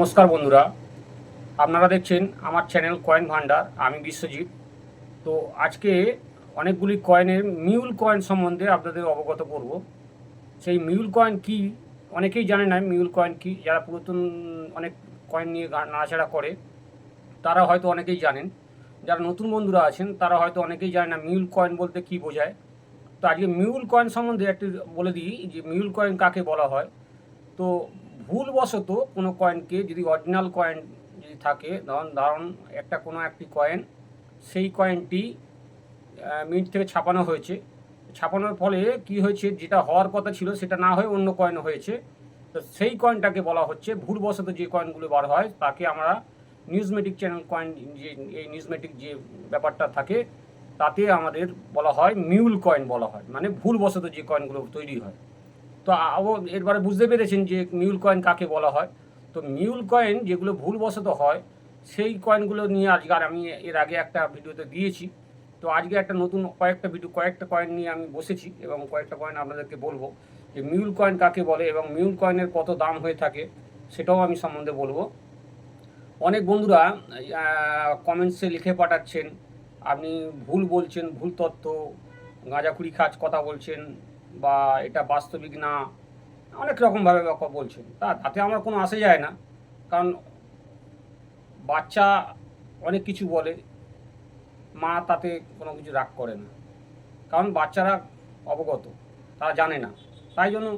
নমস্কার বন্ধুরা। আপনারা দেখছেন আমার চ্যানেল কয়েন ভান্ডার আমি বিশ্বজিৎ। তো আজকে অনেকগুলি কয়েনের মিউল কয়েন সম্বন্ধে আপনাদের অবগত করব। সেই মিউল কয়েন কি? অনেকেই জানে না মিউল কয়েন কি? যারা পুরাতন অনেক কয়েন নিয়ে নাড়াচাড়া করে, তারা হয়তো অনেকেই জানেন। যারা নতুন বন্ধুরা আছেন, তারা হয়তো অনেকেই জানে না মিউল কয়েন বলতে কি বোঝায়। তো আজকে মিউল কয়েন সম্বন্ধে একটু বলে দিই যে মিউল কয়েন কাকে বলা হয়? তো ভুলবশত কোনো কয়েনকে যদি অরিজিনাল কয়েন যদি থাকে, ধরুন ধরুন একটা কোনো একটি কয়েন সেই কয়েনটি মিন্ট থেকে ছাপানো হয়েছে। ছাপানোর ফলে কি হয়েছে, যেটা হওয়ার কথা ছিল সেটা না হয়ে অন্য কয়েন হয়েছে। তো সেই কয়েনটাকে বলা হচ্ছে ভুলবশত যে কয়েনগুলো বার হয়, তাকে আমরা নিউজমেটিক চ্যানেল কয়েন যে, এই নিউজমেটিক যে ব্যাপারটা থাকে, তাতে আমাদের বলা হয় মিউল কয়েন বলা হয়। মানে ভুলবশত যে কয়েনগুলো তৈরি হয়। তো এরবারে বুঝতে পেরেছেন যে মিউল কয়েন কাকে বলা হয়। তো মিউল কয়েন যেগুলো ভুলবশত হয়, সেই কয়েনগুলো নিয়ে আজকে আর আমি এর আগে একটা ভিডিওতে দিয়েছি। তো আজকে একটা নতুন কয়েকটা ভিডিও, কয়েকটা কয়েন নিয়ে আমি বসেছি এবং কয়েকটা কয়েন আপনাদেরকে বলব যে মিউল কয়েন কাকে বলে এবং মিউল কয়েনের কত দাম হয়ে থাকে সেটাও আমি সম্বন্ধে বলব। অনেক বন্ধুরা কমেন্টসে লিখে পাঠাচ্ছেন, আপনি ভুল বলছেন, ভুল তথ্য, গাঁজাখুরি খাজ কথা বলছেন বা এটা বাস্তবিক না, অনেক রকমভাবে বলছেন তা তাতে আমার কোনো আসে যায় না, কারণ বাচ্চা অনেক কিছু বলে, মা তাতে কোনো কিছু রাগ করে না। কারণ বাচ্চারা অবগত, তারা জানে না। তাই জন্য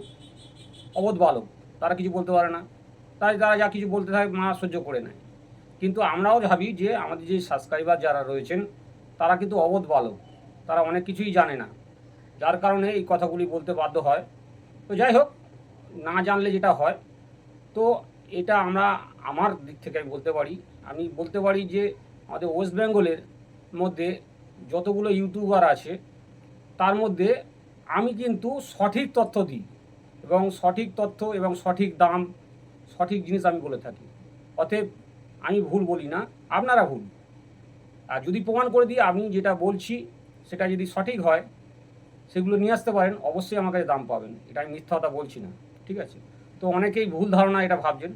অবোধ বালক, তারা কিছু বলতে পারে না। তাই তারা যা কিছু বলতে থাকে মা সহ্য করে নেয়। কিন্তু আমরাও ভাবি যে আমাদের যে সাবস্ক্রাইবার যারা রয়েছেন, তারা কিন্তু অবোধ বালক, তারা অনেক কিছুই জানে না। যার কারণে এই কথাগুলি বলতে বাধ্য হয়। তো যাই হোক, না জানলে যেটা হয়, তো এটা আমরা আমার দিক থেকে আমি বলতে পারি। আমি বলতে পারি যে আমাদের ওয়েস্ট বেঙ্গলের মধ্যে যতগুলো ইউটিউবার আছে, তার মধ্যে আমি কিন্তু সঠিক তথ্য দিই এবং সঠিক তথ্য এবং সঠিক দাম, সঠিক জিনিস আমি বলে থাকি। অতএব আমি ভুল বলি না, আপনারা ভুল। আর যদি প্রমাণ করে দিই, আমি যেটা বলছি, সেটা যদি সঠিক হয় সেগুলো নিয়ে আসতে পারেন, অবশ্যই আমার কাছে দাম পাবেন। এটা আমি মিথ্যা কথা বলছি না, ঠিক আছে? তো অনেকেই ভুল ধারণা এটা ভাবছেন।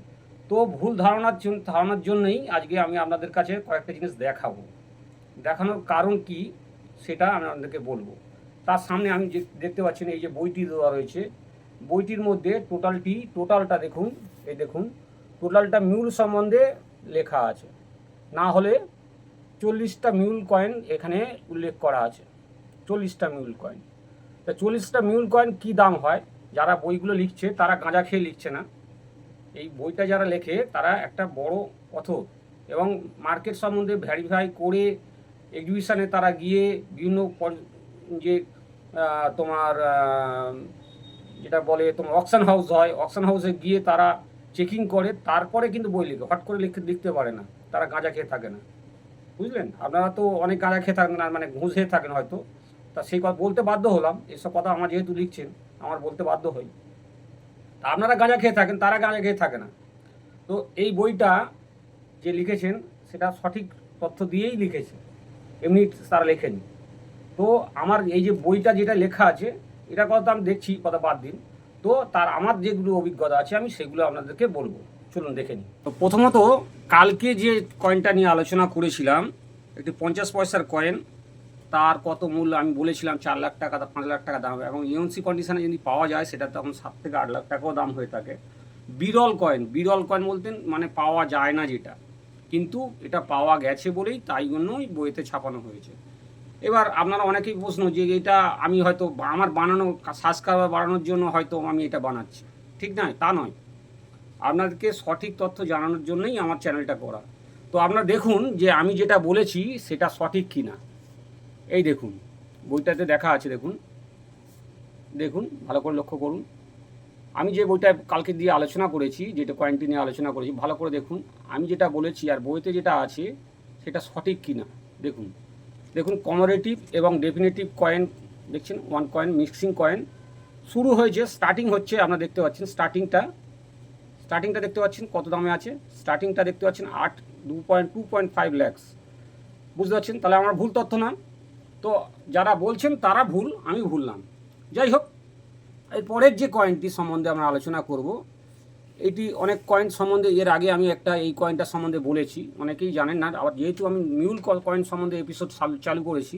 তো ভুল ধারণার জন্য ধারণার জন্যই আজকে আমি আপনাদের কাছে কয়েকটা জিনিস দেখাবো। দেখানোর কারণ কি সেটা আমি আপনাদেরকে বলব। তার সামনে আমি যে, দেখতে পাচ্ছেন এই যে বইটি দেওয়া রয়েছে, বইটির মধ্যে টোটালটি, টোটালটা দেখুন, এই দেখুন, টোটালটা মিউল সম্বন্ধে লেখা আছে। না হলে চল্লিশটা মিউল কয়েন এখানে উল্লেখ করা আছে। চল্লিশটা মিউল কয়েন। তা চল্লিশটা মিউল কয়েন কী দাম হয়? যারা বইগুলো লিখছে, তারা গাঁজা খেয়ে লিখছে না। এই বইটা যারা লেখে, তারা একটা বড় পথর এবং মার্কেট সম্বন্ধে ভ্যারিফাই করে এক্সিবিশনে তারা গিয়ে বিভিন্ন যে তোমার যেটা বলে তোমার অকশন হাউস হয়, অকশন হাউসে গিয়ে তারা চেকিং করে, তারপরে কিন্তু বই লিখে। হট করে লিখতে লিখতে পারে না। তারা গাঁজা খেয়ে থাকে না। বুঝলেন? আপনারা তো অনেক গাঁজা খেয়ে থাকেন না মানে ঘুষ খেয়ে থাকেন হয়তো। তা সেই কথা বলতে বাধ্য হলাম। এসব কথা আমার যেহেতু লিখছেন, আমার বলতে বাধ্য হই। তা আপনারা গাঁজা খেয়ে থাকেন, তারা গাঁজা খেয়ে থাকে না। তো এই বইটা যে লিখেছেন, সেটা সঠিক তথ্য দিয়েই লিখেছে। এমনি তারা লেখেনি। তো আমার এই যে বইটা যেটা লেখা আছে, এটা কথা আমি দেখছি কথা বাদ দিন। তো তার আমার যেগুলো অভিজ্ঞতা আছে, আমি সেগুলো আপনাদেরকে বলব। চলুন দেখে নিই। তো প্রথমত, কালকে যে কয়েনটা নিয়ে আলোচনা করেছিলাম, একটি পঞ্চাশ পয়সার কয়েন তার কত মূল্য, আমি বলেছিলাম চার লাখ টাকা পাঁচ লাখ টাকা দাম এবং ইউএনসি কন্ডিশনে যদি পাওয়া যায়, সেটা তখন সাত থেকে আট লাখ টাকাও দাম হয়ে থাকে। বিরল কয়েন বিরল কয়েন বলতেন মানে পাওয়া যায় না যেটা। কিন্তু এটা পাওয়া গেছে বলেই তাই জন্যই বইতে ছাপানো হয়েছে। এবার আপনারা অনেকেই প্রশ্ন যে এটা আমি হয়তো আমার বানানো সাবস্ক্রাইবার বাড়ানোর জন্য হয়তো আমি এটা বানাচ্ছি। ঠিক নয়, তা নয়। আপনাদেরকে সঠিক তথ্য জানানোর জন্যই আমার চ্যানেলটা করা। তো আপনারা দেখুন যে আমি যেটা বলেছি, সেটা সঠিক কি না এই দেখুন, বইটাতে দেখা আছে, দেখুন। দেখুন, ভালো করে লক্ষ্য করুন। আমি যে বইটা কালকে দিয়ে আলোচনা করেছি, যেটা কয়েনটি নিয়ে আলোচনা করেছি, ভালো করে দেখুন। আমি যেটা বলেছি আর বইতে যেটা আছে, সেটা সঠিক কি না দেখুন। দেখুন কমারেটিভ এবং ডেফিনেটিভ কয়েন দেখছেন? ওয়ান কয়েন মিক্সিং কয়েন শুরু হয়েছে স্টার্টিং হচ্ছে আপনারা দেখতে পাচ্ছেন স্টার্টিংটা স্টার্টিংটা দেখতে পাচ্ছেন, কত দামে আছে? স্টার্টিংটা দেখতে পাচ্ছেন, আট দু point two point five lakhs বুঝতে পারছেন? তাহলে আমার ভুল তথ্য না? তো যারা বলছেন তারা ভুল, আমি ভুললাম। যাই হোক, এর পরের যে কয়েনটি সম্বন্ধে আমরা আলোচনা করব, এটি অনেক কয়েন সম্বন্ধে, এর আগে আমি একটা এই কয়েনটা সম্বন্ধে বলেছি, অনেকেই জানেন না, আবার যেহেতু আমি মিউল কয়েন সম্বন্ধে এপিসোড চালু করেছি,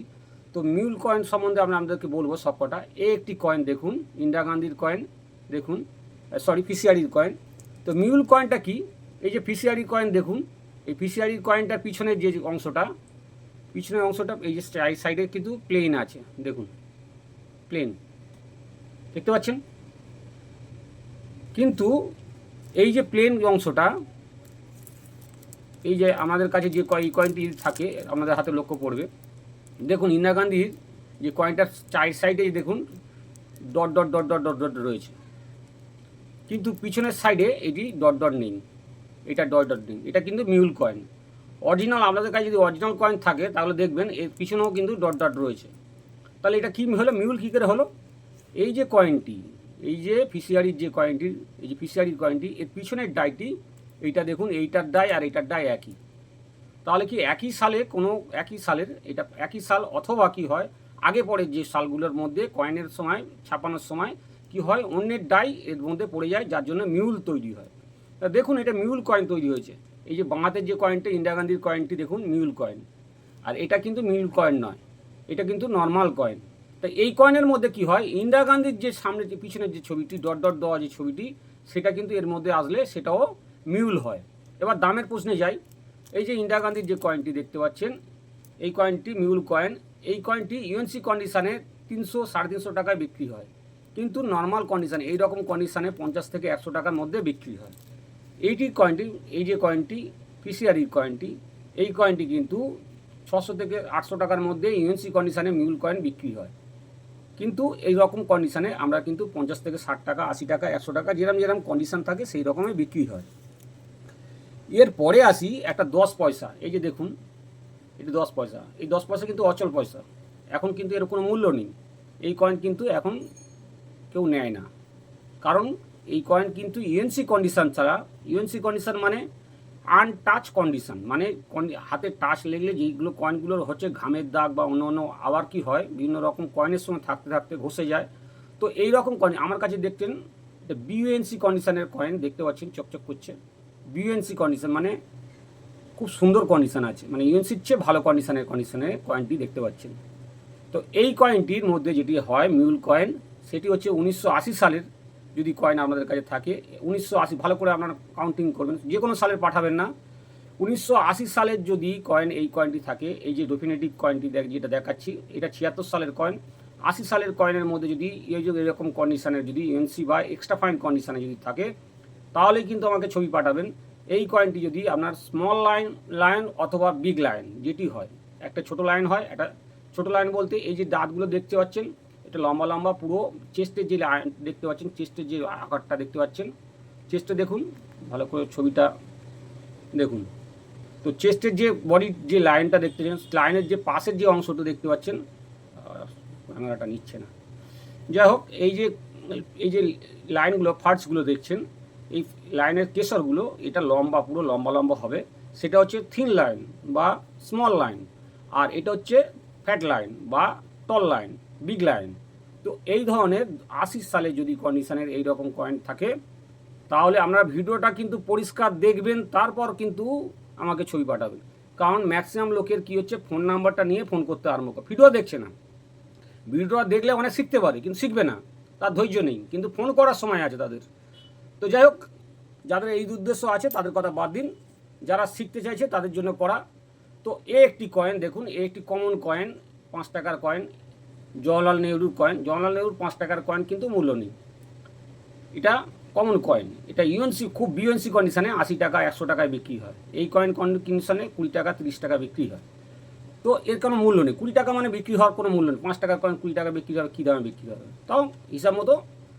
তো মিউল কয়েন সম্বন্ধে আমরা আপনাদেরকে বলব সবকটা। এ একটি কয়েন দেখুন, ইন্দিরা গান্ধীর কয়েন দেখুন সরি ফিসিয়ারির কয়েন তো মিউল কয়েনটা কি? এই যে ফিসিয়ারি কয়েন দেখুন, এই ফিসিয়ারির কয়েনটার পিছনের যে অংশটা পিছনের অংশটা এই যে সাইডে কিন্তু প্লেন আছে, দেখুন প্লেন দেখতে পাচ্ছেন? কিন্তু এই যে প্লেন অংশটা, এই যে আমাদের কাছে যে কয়- কয়েনটি থাকে, আমাদের হাতে লক্ষ্য পড়বে, দেখুন ইন্দিরা গান্ধীর যে কয়েনটার চার সাইডে দেখুন dot dot dot dot dot dot রয়েছে। কিন্তু পিছনের সাইডে এটি ডট ডট নেই, এটা ডট ডট নেই, এটা কিন্তু মিউল কয়েন অরিজিনাল আপনাদের কাছে যদি অরিজিনাল কয়েন থাকে, তাহলে দেখবেন এর পিছনেও কিন্তু ডট ডট রয়েছে। তাহলে এটা কী হলো? মিউল কী করে হলো? এই যে কয়েনটি এই যে ফিশিয়ারির যে কয়েনটি এই যে ফিশিয়ারির কয়েনটি এর পিছনের ডাইটি এইটা দেখুন, এইটার ডাই আর এইটার ডাই একই। তাহলে কি একই সালে কোনো, একই সালের, এটা একই সাল অথবা কি হয়, আগে পরে যে সালগুলোর মধ্যে কয়েনের সময়, ছাপানোর সময় কি হয়, অন্যের ডাই এর মধ্যে পড়ে যায়, যার জন্য মিউল তৈরি হয়। দেখুন, এটা মিউল কয়েন তৈরি হয়েছে। এই যে বাংলাতে যে কয়েনটা ইন্দিরা গান্ধীর কয়েনটি দেখুন মিউল কয়েন আর এটা কিন্তু মিউল কয়েন নয়, এটা কিন্তু নর্মাল কয়েন তা এই কয়েনের মধ্যে কি হয়? ইন্দিরা গান্ধীর যে সামনে যে পিছনের যে ছবিটি ডট ডট দেওয়া যে ছবিটি, সেটা কিন্তু এর মধ্যে আসলে সেটাও মিউল হয়। এবার দামের প্রশ্নে যাই। এই যে ইন্দিরা গান্ধীর যে কয়েনটি দেখতে পাচ্ছেন, এই কয়েনটি মিউল কয়েন এই কয়েনটি ইউএনসি কন্ডিশানে তিনশো, সাড়ে তিনশো টাকায় বিক্রি হয়। কিন্তু নর্মাল কন্ডিশানে এই রকম কন্ডিশানে পঞ্চাশ থেকে একশো টাকার মধ্যে বিক্রি হয়। এইটি কয়েনটি এই যে কয়েনটি পিসিআরির কয়েনটি এই কয়েনটি কিন্তু ছশো থেকে আটশো টাকার মধ্যে ইউএনসি কন্ডিশানে মিউল কয়েন বিক্রি হয়। কিন্তু এই রকম কন্ডিশানে আমরা কিন্তু পঞ্চাশ থেকে ষাট টাকা, আশি টাকা, একশো টাকা যেরকম যেরকম কন্ডিশান থাকে সেই রকমই বিক্রি হয়। এর পরে আসি একটা দশ পয়সা। এই যে দেখুন, এটি দশ পয়সা। এই দশ পয়সা কিন্তু অচল পয়সা। এখন কিন্তু এর কোনো মূল্য নেই। এই কয়েন কিন্তু এখন কেউ নেয় না। কারণ এই কয়েন কিন্তু ইউএনসি কন্ডিশন ছাড়া ইউএনসি কন্ডিশন মানে আনটাচ কন্ডিশন মানে হাতে টাচ লেগলে যেইগুলো কয়েনগুলোর হচ্ছে ঘামের দাগ বা অন্য অন্য আবার কি হয়, বিভিন্ন রকম কয়েনের সঙ্গে থাকতে থাকতে ঘষে যায়। তো এই রকম কয়েন আমার কাছে দেখতেন বিউএনসি কন্ডিশনের কয়েন দেখতে পাচ্ছেন, চকচক করছে। বিউএনসি কন্ডিশন মানে খুব সুন্দর কন্ডিশন আছে মানে ইউএনসির চেয়ে ভালো কন্ডিশনের কন্ডিশনে কয়েনটি দেখতে পাচ্ছেন। তো এই কয়েনটির মধ্যে যেটি হয় মিউল কয়েন সেটি হচ্ছে উনিশশো আশি সালের যদি কয়েন আপনাদের কাছে থাকে, উনিশশো আশি, ভালো করে আপনারা কাউন্টিং করবেন। যে কোনো সালের পাঠাবেন না। উনিশশো আশি সালের যদি কয়েন এই কয়েনটি থাকে, এই যে ডেফিনেটিভ কয়েনটি দেখ, যেটা দেখাচ্ছি, এটা ছিয়াত্তর সালের কয়েন আশি সালের কয়েনের মধ্যে যদি এই যে এরকম কন্ডিশনের যদি এনসি বা এক্সট্রা ফাইন কন্ডিশনে যদি থাকে, তাহলে কিন্তু আমাকে ছবি পাঠাবেন। এই কয়েনটি যদি আপনার স্মল লাইন লাইন অথবা বিগ লাইন যেটি হয়, একটা ছোট লাইন হয়, একটা ছোট লাইন বলতে এই যে দাঁতগুলো দেখতে পাচ্ছেন এটা লম্বা লম্বা, পুরো চেস্টের যে লাইন দেখতে পাচ্ছেন, চেস্টের যে আকারটা দেখতে পাচ্ছেন। চেস্টে দেখুন, ভালো করে ছবিটা দেখুন। তো চেস্টের যে বডির যে লাইনটা দেখতে পাচ্ছেন লাইনের যে পাশের যে অংশটা দেখতে পাচ্ছেন ক্যামেরাটা নিচ্ছে না। যাই হোক, এই যে এই যে লাইনগুলো ফার্টসগুলো দেখছেন, এই লাইনের কেশরগুলো এটা লম্বা, পুরো লম্বা লম্বা হবে। সেটা হচ্ছে থিন লাইন বা স্মল লাইন আর এটা হচ্ছে ফ্যাট লাইন বা টল লাইন বিগ লাইন তো এই ধরনের আশি সালে যদি কন্ডিশনের এই রকম কয়েন থাকে, তাহলে আপনারা ভিডিওটা কিন্তু পরিষ্কার দেখবেন, তারপর কিন্তু আমাকে ছবি পাঠাবেন। কারণ ম্যাক্সিমাম লোকের কি হচ্ছে ফোন নাম্বারটা নিয়ে ফোন করতে আরম্ভ করে। ভিডিও দেখছে না। ভিডিওটা দেখলে অনেক শিখতে পারে, কিন্তু শিখবে না। তার ধৈর্য নেই। কিন্তু ফোন করার সময় আছে তাদের। তো যাই হোক, যাদের এই উদ্দেশ্য আছে, তাদের কথা বাদ দিন। যারা শিখতে চাইছে, তাদের জন্য করা। তো এ একটি কয়েন দেখুন, এ একটি কমন কয়েন পাঁচ টাকার কয়েন জওয়াহরলাল নেহরুর কয়েন জওয়াহরলাল নেহরুর পাঁচ টাকার কয়েন কিন্তু মূল্য নেই। এটা কমন কয়েন এটা ইউএনসি খুব বিউএনসি কন্ডিশনে আশি টাকা, একশো টাকায় বিক্রি হয়। এই কয়েন কন্ডিশনে কুড়ি টাকা, তিরিশ টাকা বিক্রি হয়। তো এর কোনো মূল্য নেই। কুড়ি টাকা মানে বিক্রি হওয়ার কোনো মূল্য নেই। পাঁচ টাকার কয়েন কুড়ি টাকা বিক্রি হবে, কী দামে বিক্রি হবে? তাও হিসাব মতো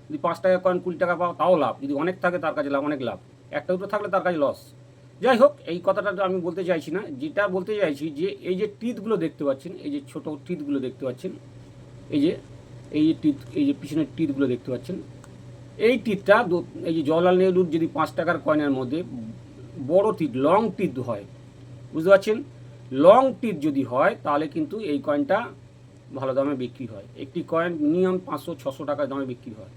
যদি পাঁচ টাকার কয়েন কুড়ি টাকা পাও, তাও লাভ। যদি অনেক থাকে, তার কাছে লাভ, অনেক লাভ। একটা দুটো থাকলে তার কাছে লস যাই হোক, এই কথাটা তো আমি বলতে চাইছি না। যেটা বলতে চাইছি যে, এই যে টিথগুলো দেখতে পাচ্ছেন, এই যে ছোটো টিথগুলো দেখতে পাচ্ছেন এই যে এই যে টিথ এই যে পিছনের টিথগুলো দেখতে পাচ্ছেন। এই টিথটা এই যে জওয়াহরলাল নেহরুর যদি পাঁচ টাকার কয়েনের মধ্যে বড় টিথ লং টিথ হয়, বুঝতে পারছেন? লং টিথ যদি হয়, তাহলে কিন্তু এই কয়েনটা ভালো দামে বিক্রি হয়। একটি কয়েন মিনিমাম পাঁচশো, ছশো টাকার দামে বিক্রি হয়।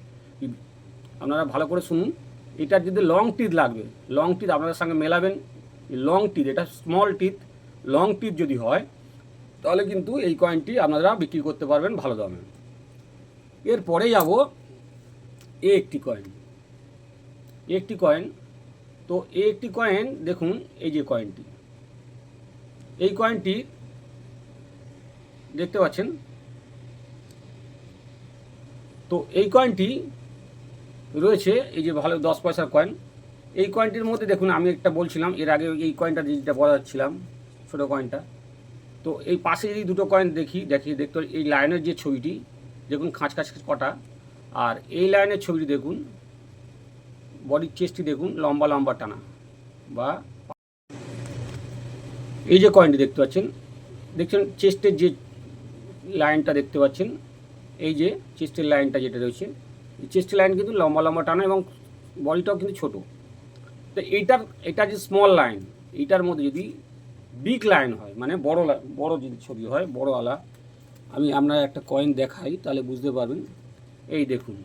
আপনারা ভালো করে শুনুন। এটার যদি লং টিথ লাগবে, লং টিথ আপনাদের সঙ্গে মেলাবেন। লং টিথ এটা স্মল টিথ লং টিথ যদি হয় তাহলে কিন্তু এই কয়েনটি আপনারা বিক্রি করতে পারবেন ভালো দামে। এরপরে যাব এ একটি কয়েন এ একটি কয়েন তো এ একটি কয়েন দেখুন, এই যে কয়েনটি এই কয়েনটি দেখতে পাচ্ছেন? তো এই কয়েনটি রয়েছে, এই যে ভালো দশ পয়সার কয়েন এই কয়েনটির মধ্যে দেখুন, আমি একটা বলছিলাম, এর আগে এই কয়েনটা যেটা বলা যাচ্ছিলাম, ছোটো কয়েনটা তো এই পাশে যদি দুটো কয়েন দেখি দেখি, দেখতে এই লাইনের যে ছবিটি, দেখুন খাঁচ খাঁচ কটা। আর এই লাইনের ছবিটি দেখুন বডির চেস্টটি দেখুন, লম্বা লম্বা টানা, বা এই যে কয়েনটি দেখতে পাচ্ছেন, দেখছেন চেস্টের যে লাইনটা দেখতে পাচ্ছেন, এই যে চেস্টের লাইনটা যেটা রয়েছে, এই চেস্টের লাইন কিন্তু লম্বা লম্বা টানা এবং বডিটাও কিন্তু ছোট। তো এইটার, এটা যে স্মল লাইন এইটার মধ্যে যদি বিগ লাইন হয় মানে বড় বড় যদি ছবি হয়, বড় আলা। আমি আপনার একটা কয়েন দেখাই, তাহলে বুঝতে পারবেন। এই দেখুন,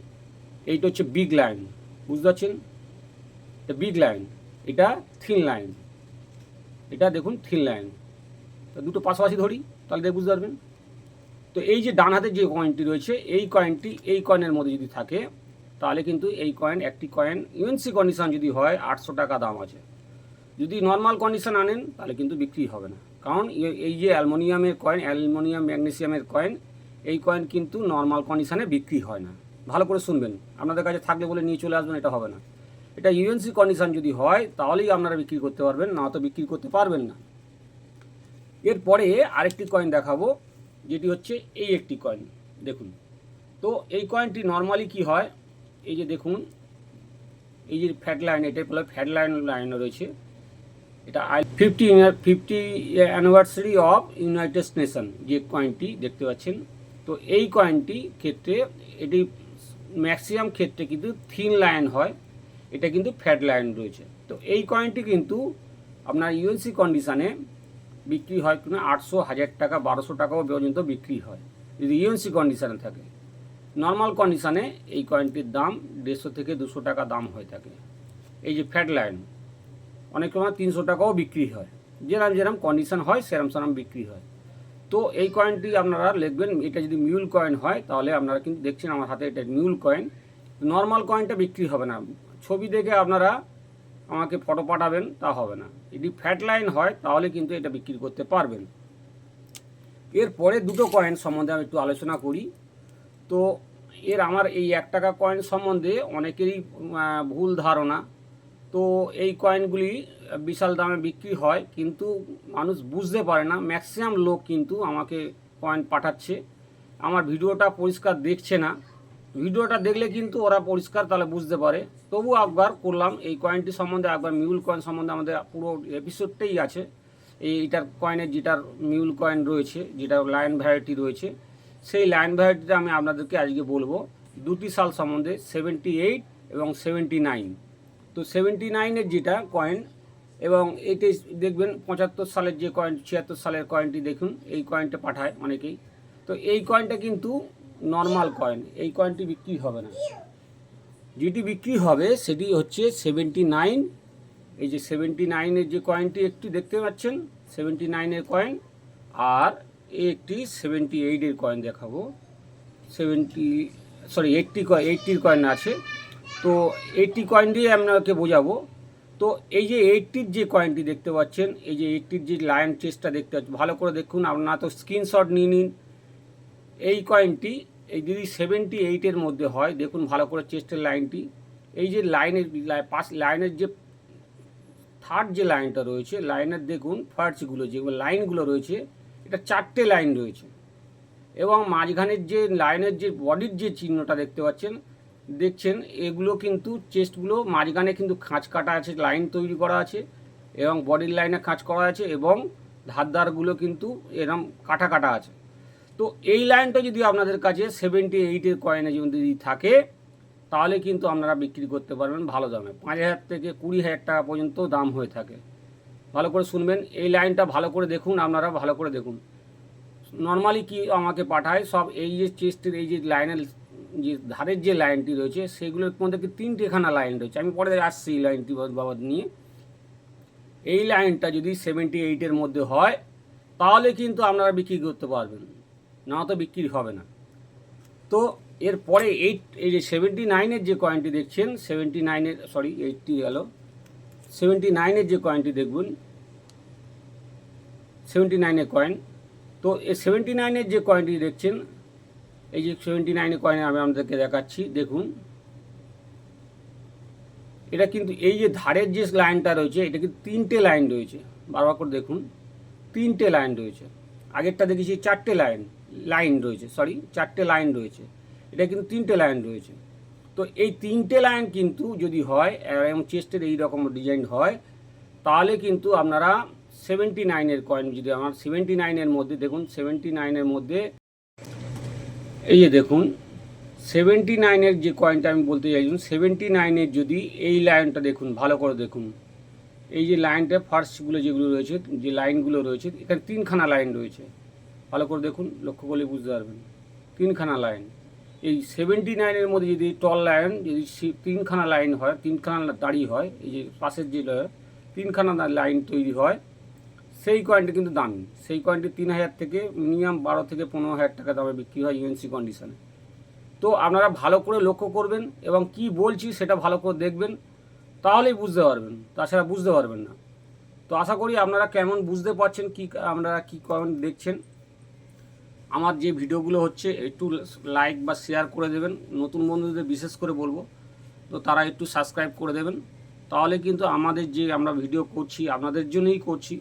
এইটা হচ্ছে বিগ লাইন বুঝতে পারছেন? এটা বিগ লাইন এটা থিন লাইন এটা দেখুন থিন লাইন তো দুটো পাশাপাশি ধরি, তাহলে দেখে বুঝতে পারবেন? তো এই যে ডান হাতে যে কয়েনটি রয়েছে, এই কয়েনটি এই কয়েনের মধ্যে যদি থাকে, তাহলে কিন্তু এই কয়েন একটি কয়েন ইউএনসি কন্ডিশন যদি হয়, আটশো টাকা দাম আছে। যদি নর্মাল কন্ডিশন আনেন, তাহলে কিন্তু বিক্রি হবে না। কারণ এই যে অ্যালমোনিয়ামের কয়েন অ্যালমোনিয়াম, ম্যাগনেসিয়ামের কয়েন এই কয়েন কিন্তু নর্মাল কন্ডিশনে বিক্রি হয় না। ভালো করে শুনবেন। আপনাদের কাছে থাকলে বলে নিয়ে চলে আসবেন, এটা হবে না। এটা ইউএনসি কন্ডিশন যদি হয়, তাহলেই আপনারা বিক্রি করতে পারবেন, না তো বিক্রি করতে পারবেন না। এরপরে আরেকটি কয়েন দেখাবো, যেটি হচ্ছে এই একটি কয়েন দেখুন। তো এই কয়েনটি নর্মালি কি হয়? এই যে দেখুন, এই যে ফ্যাট লাইন এটা ফ্যাট লাইন লাইন রয়েছে। এটা I fifty fifty anniversary of United Nation যে কয়েনটি দেখতে পাচ্ছেন। তো এই কয়েনটি ক্ষেত্রে এটি ম্যাক্সিমাম ক্ষেত্রে কিন্তু থিন লাইন হয়, এটা কিন্তু ফ্যাট লাইন রয়েছে। তো এই কয়েনটি কিন্তু আপনার ইউএনসি কন্ডিশনে বিক্রি হয় কিনা আটশো হাজার টাকা, বারোশো টাকাও পর্যন্ত বিক্রি হয়, যদি ইউএনসি কন্ডিশনে থাকে। নর্মাল কন্ডিশনে এই কয়েনটির দাম দেড়শো থেকে দুশো টাকা দাম হয়ে থাকে। এই যে ফ্যাট লাইন অনেক সময় তিনশো টাকাও বিক্রি হয়। যেরকম যেরকম কন্ডিশন হয়, সেরম সেরম বিক্রি হয়। তো এই কয়েনটি আপনারা লিখবেন, এটা যদি মিউল কয়েন হয়, তাহলে আপনারা কিন্তু দেখছেন আমার হাতে এটা মিউল কয়েন নর্মাল কয়েনটা বিক্রি হবে না। ছবি দেখে আপনারা আমাকে ফটো পাঠাবেন, তা হবে না। যদি ফ্যাট লাইন হয়, তাহলে কিন্তু এটা বিক্রি করতে পারবেন। এরপরে দুটো কয়েন সম্বন্ধে আমি একটু আলোচনা করি। তো এর আমার এই এক টাকা কয়েন সম্বন্ধে অনেকেরই ভুল ধারণা। তো এই কয়েনগুলি বিশাল দামে বিক্রি হয়, কিন্তু মানুষ বুঝতে পারে না। ম্যাক্সিমাম লোক কিন্তু আমাকে কয়েন পাঠাচ্ছে। আমার ভিডিওটা পরিষ্কার দেখছে না। ভিডিওটা দেখলে কিন্তু ওরা পরিষ্কার তাহলে বুঝতে পারে। তবু একবার করলাম। এই কয়েনটি সম্বন্ধে একবার মিউল কয়েন সম্বন্ধে আমাদের পুরো এপিসোডটাই আছে। এই এটার কয়েনের যেটার মিউল কয়েন রয়েছে যেটা লাইন ভ্যারাইটি রয়েছে, সেই লাইন ভ্যারাইটিটা আমি আপনাদেরকে আজকে বলব। দুটি সাল সম্বন্ধে সেভেন্টি এইট এবং সেভেন্টি নাইন তো সেভেন্টি নাইনের যেটা কয়েন এবং এতে দেখবেন পঁচাত্তর সালের যে কয়েন ছিয়াত্তর সালের কয়েনটি দেখুন, এই কয়েনটা পাঠায় অনেকেই। তো এই কয়েনটা কিন্তু নর্মাল কয়েন এই কয়েনটি বিক্রি হবে না। যেটি বিক্রি হবে সেটি হচ্ছে সেভেন্টি নাইন এই যে সেভেন্টি নাইনের যে কয়েনটি একটি দেখতে পাচ্ছেন সেভেন্টি নাইনের কয়েন আর একটি সেভেন্টি এইটের কয়েন দেখাবো। সেভেন্টি সরি এইটটি এইটটির কয়েন আছে। তো এইটটি কয়েন দিয়ে আপনাকে বোঝাবো। তো এই যে এইটটির যে কয়েনটি দেখতে পাচ্ছেন, এই যে এইটটির যে লাইন চেস্টটা দেখতে পাচ্ছেন, ভালো করে দেখুন আপনারা তো স্ক্রিনশট নিয়ে নিন। এই কয়েনটি এই যদি সেভেন্টি এইটের মধ্যে হয়, দেখুন ভালো করে চেস্টের লাইনটি এই যে লাইনের লাই- পাশ লাইনের যে থার্ড যে লাইনটা রয়েছে লাইনের দেখুন ফার্চগুলো যেগুলো লাইনগুলো রয়েছে, এটা চারটে লাইন রয়েছে। এবং মাঝখানের যে লাইনের যে বডির যে চিহ্নটা দেখতে পাচ্ছেন দেখছেন, এগুলো কিন্তু চেস্টগুলো মাঝখানে কিন্তু খাঁচ কাটা আছে, লাইন তৈরি করা আছে এবং বডির লাইনে খাঁচ করা আছে এবং ধারদারগুলো কিন্তু এরম কাটা কাটা আছে। তো এই লাইনটা যদি আপনাদের কাছে সেভেন্টি এইটের কয়েনে যদি থাকে, তাহলে কিন্তু আপনারা বিক্রি করতে পারবেন ভালো দামে। পাঁচ হাজার থেকে কুড়ি হাজার টাকা পর্যন্ত দাম হয়ে থাকে। ভালো করে শুনবেন, এই লাইনটা ভালো করে দেখুন, আপনারা ভালো করে দেখুন। নর্মালি কি আমাকে পাঠায়, সব এই যে চেস্টের, এই যে লাইনের যে ধারের যে লাইনটি রয়েছে, সেগুলোর মধ্যে কি তিনটেখানা লাইন রয়েছে? আমি পরে আসছি এই লাইনটি বাবদ নিয়ে। এই লাইনটা যদি সেভেন্টি এইটের মধ্যে হয়, তাহলে কিন্তু আপনারা বিক্রি করতে পারবেন। না তো বিক্রি হবে না। তো এরপরে এইট এই যে সেভেন্টি নাইনের যে কয়েনটি দেখছেন সেভেন্টি নাইনের সরি এইটটি গেল সেভেন্টি নাইনের যে কয়েনটি দেখবেন সেভেন্টি নাইনের কয়েন তো এই সেভেন্টি নাইনের যে কয়েনটি দেখছেন এই যে সেভেন্টি নাইনের কয়েন আমি আপনাদেরকে দেখাচ্ছি, দেখুন। এটা কিন্তু এই যে ধারের যে লাইনটা রয়েছে, এটা কিন্তু তিনটে লাইন রয়েছে। বারবার করে দেখুন, তিনটে লাইন রয়েছে। আগেরটা দেখেছি চারটে লাইন লাইন রয়েছে সরি চারটে লাইন রয়েছে। এটা কিন্তু তিনটে লাইন রয়েছে। তো এই তিনটে লাইন কিন্তু যদি হয়, এবং চেস্টের এই রকম ডিজাইন হয়, তাহলে কিন্তু আপনারা সেভেন্টি নাইনের কয়েন যদি আমার সেভেন্টি নাইনের মধ্যে, দেখুন সেভেন্টি নাইনের মধ্যে এই যে দেখুন সেভেন্টি নাইনের যে কয়েনটা আমি বলতে চাইছি সেভেন্টি নাইনের যদি এই লাইনটা দেখুন, ভালো করে দেখুন। এই যে লাইনটা ফার্স্টগুলো যেগুলো রয়েছে, যে লাইনগুলো রয়েছে, এখানে তিনখানা লাইন রয়েছে। ভালো করে দেখুন, লক্ষ্য করলে বুঝতে পারবেন। তিনখানা লাইন এই সেভেন্টি নাইনের মধ্যে যদি টল লাইন যদি তিনখানা লাইন হয়, তিনখানা দাড়ি হয়, এই যে পাশের যে তিনখানা লাইন তৈরি হয় সেই কয়েনটি কিন্তু দামি। সেই কয়েনটি তিন হাজার থেকে মিনিমাম বারো থেকে পনেরো হাজার টাকা দামে বিক্রি হয় ইউএনসি কন্ডিশনে তো আপনারা ভালো করে লক্ষ্য করবেন এবং কি বলছি সেটা ভালো করে দেখবেন, তাহলেই বুঝতে পারবেন। তাছাড়া বুঝতে পারবেন না। তো আশা করি আপনারা কেমন বুঝতে পারছেন, কি আপনারা কি কেমন দেখছেন। আমার যে ভিডিওগুলো হচ্ছে, একটু লাইক বা শেয়ার করে দেবেন। নতুন বন্ধুদের বিশেষ করে বলব, তো তারা একটু সাবস্ক্রাইব করে দেবেন। তাহলে কিন্তু আমাদের যে আমরা ভিডিও করছি, আপনাদের জন্যই করছি।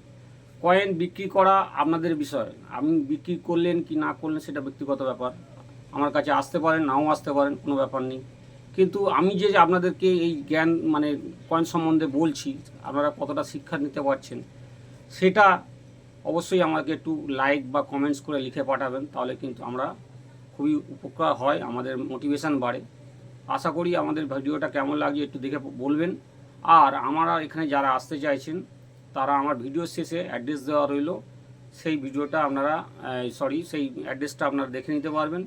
কয়েন বিক্রি করা আপনাদের বিষয়। আপনি বিক্রি করলেন কি না করলেন সেটা ব্যক্তিগত ব্যাপার। আমার কাছে আসতে পারেন, নাও আসতে পারেন, কোনো ব্যাপার নেই। কিন্তু আমি যে আপনাদেরকে এই জ্ঞান মানে কয়েন সম্বন্ধে বলছি, আপনারা কতটা শিক্ষা নিতে পারছেন, সেটা অবশ্যই আমাকে একটু লাইক বা কমেন্টস করে লিখে পাঠাবেন, তাহলে কিন্তু আমরা খুবই উপকার হয়, আমাদের মোটিভেশান বাড়ে। আশা করি আমাদের ভিডিওটা কেমন লাগছে একটু দেখে বলবেন। আর আমরা এখানে যারা আসতে চাইছেন তারা আমার ভিডিও শেষে অ্যাড্রেস দেওয়া রইল। সেই ভিডিওটা আপনারা সরি সেই অ্যাড্রেসটা আপনারা দেখে নিতে পারবেন।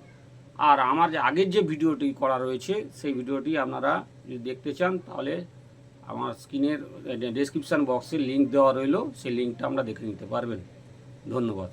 আর আমার যে আগের যে ভিডিওটি করা রয়েছে, সেই ভিডিওটি আপনারা যদি দেখতে চান, তাহলে আমার স্ক্রিনের ডেসক্রিপশান বক্সে লিঙ্ক দেওয়া রইল। সেই লিঙ্কটা আমরা দেখে নিতে পারবেন। ধন্যবাদ।